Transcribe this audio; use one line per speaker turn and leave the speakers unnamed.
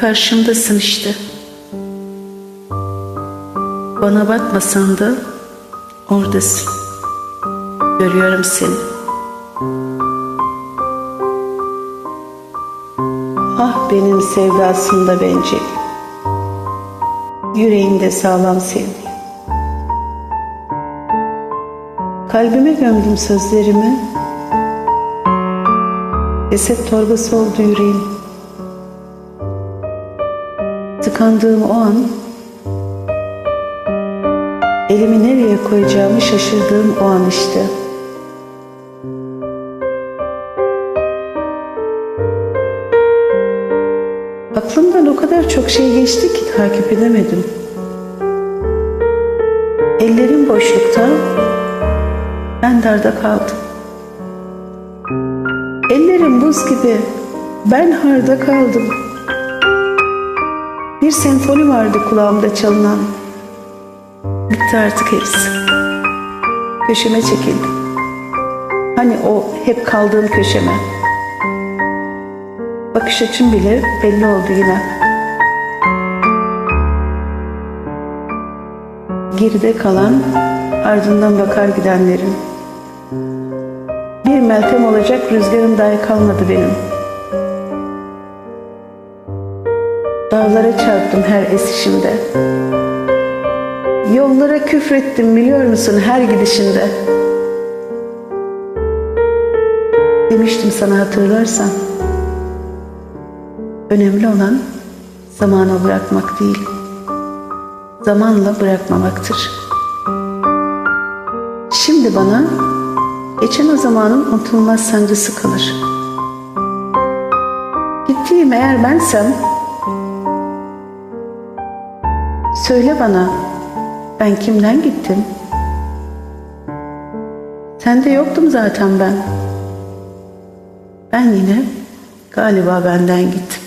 karşımdasın işte. Bana bakmasan da oradasın. Görüyorum seni. Ah benim sevdasında bencil. Yüreğinde sağlam senin. Kalbime gömdüm sözlerimi. Ceset torbası oldu yüreğim. Tıkandığım o an elimi nereye koyacağımı şaşırdığım o an işte. Aklımdan o kadar çok şey geçti ki takip edemedim. Ellerim boşlukta, ben darda kaldım. Ellerim buz gibi, ben harda kaldım. Bir senfoni vardı kulağımda çalınan. Bitti artık hepsi. Köşeme çekildim. Hani o hep kaldığım köşeme. Bakış açım bile belli oldu yine. Geride kalan ardından bakar gidenlerin. Bir meltem olacak rüzgarım dahi kalmadı benim. Dağlara çarptım her esişimde. Yollara küfrettim biliyor musun her gidişinde. Demiştim sana hatırlarsan. Önemli olan zamana bırakmak değil, zamanla bırakmamaktır. Şimdi bana geçen o zamanın unutulmaz sancısı kalır. Gittiğim eğer bensem, söyle bana ben kimden gittim? Sende yoktum zaten ben. Ben yine galiba benden gittim.